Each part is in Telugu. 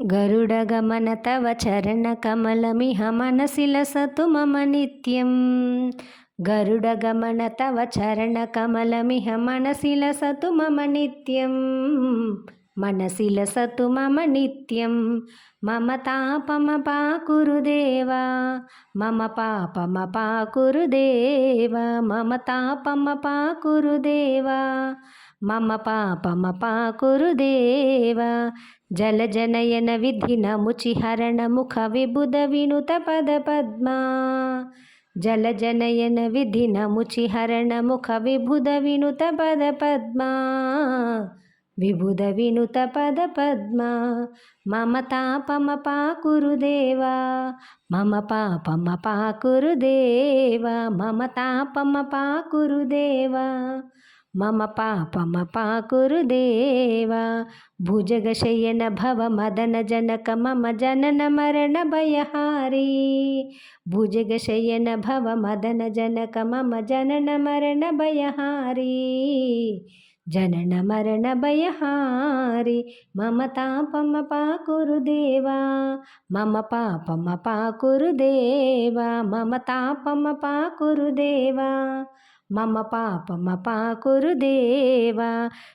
గరుడగమన తవ చరణకమలమిహ మనసిల సతు మమ నిత్యం గరుడగమన తవ చరణకమలమిహ మనసిల సతు మమ నిత్యం మనసిల సతు మమ నిత్యం మమ తాపమ పాకురుదేవా మమ పాపమ పాకురుదేవా మమ తాపమ పాకురుదేవా మమ పాపమపాకురుదేవా జలజనయన విధినముచిహరణ ముఖ విబుధ వినుత పద పద్మా జలజనయన విధినముచిహరణ ముఖ విబుధ వినుత పద పద్మా విబుధ వినుత పద పద్మ. మమ తాపమపాకురుదేవా మమ పాపమపాకురుదేవా మమ తాపమపాకురుదేవా మమ పాపమ పాకురుదేవా భుజగశయన భవ మదన జనక మమ జనన మరణ భయహారి భుజగశయన భవ మదన జనక మమ జనన మరణ భయహారీ జనన మరణ భయహారి మమ తాపమ పాకురుదేవా మమ పాపమ పాకురుదేవా మమ తాపమ పాకురుదేవా మమ పాపమ పాకురుదేవా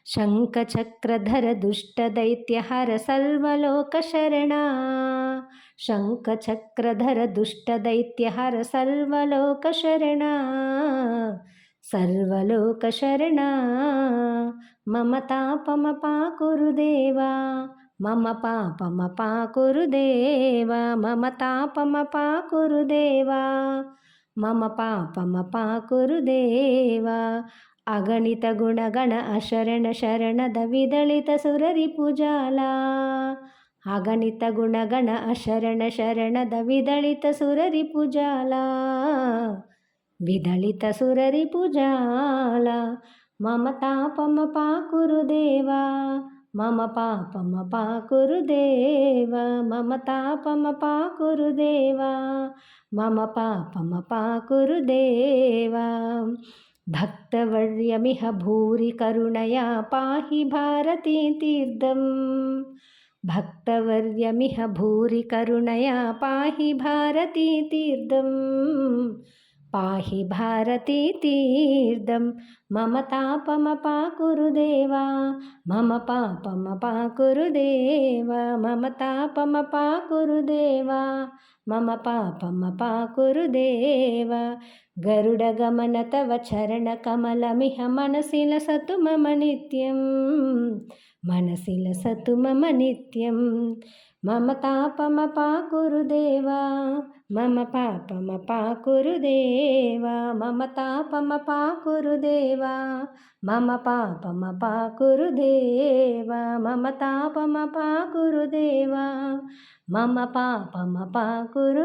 శంఖచక్రధర దుష్టదైత్యహర సర్వలోకశరణ శంఖచక్రధర దుష్టదైత్యహర సర్వలోకశరణ సర్వలోకశరణ మమ తాపమ పాకురుదేవా మమ పాపమ పాకురుదేవా మమ తాపమ పాకురుదేవా మమ పాపమ పాకురు దేవా అగణిత గుణగణ అశరణ శరణద విదళిత ಸುರರಿ ಪೂಜಾಲ. ಅಗಣಿತ ಗುಣಗಣ ಅಶರಣ ಶರಣದ ವಿದಳಿತ ಸುರರಿ ಪೂಜಾಲ. ವಿದಳಿತ ಸುರರಿ ಪುಜಾಲ. ಮಮತಾಪಮ ಪಾಕುರುದೇವಾ మమ పాపమ పాకురుదేవ మమ తాపమ పాకురుదేవ మమ పాపమ పాకురుదేవ. భక్తవర్యమిహ భూరి కరుణయా పాహి భారతీ తీర్థం. భక్తవర్యమిహ భూరి కరుణయా పాహి భారతీ తీర్థం. పాహి భారతీ తీర్థం. మమ తాపమ పాకురుదేవా మమ పాపమ పాకురుదేవా మమ తాపమ పాకురుదేవా మమ పాపమ పాకురుదేవ. గరుడ గమన తవ చరణ కమలమిహ మనసిల సతు మమ నిత్యం మనసిల సతు మమ నిత్యం. మమ తాపమ పాకురుదేవా మమ పాపమ పాకురుదేవా మమ తాపమ పాకురుదేవా మమ పాపమ పాకురుదేవా మమ తాపమ పాకురుదేవా మమ పాపమ పాకురుదేవా.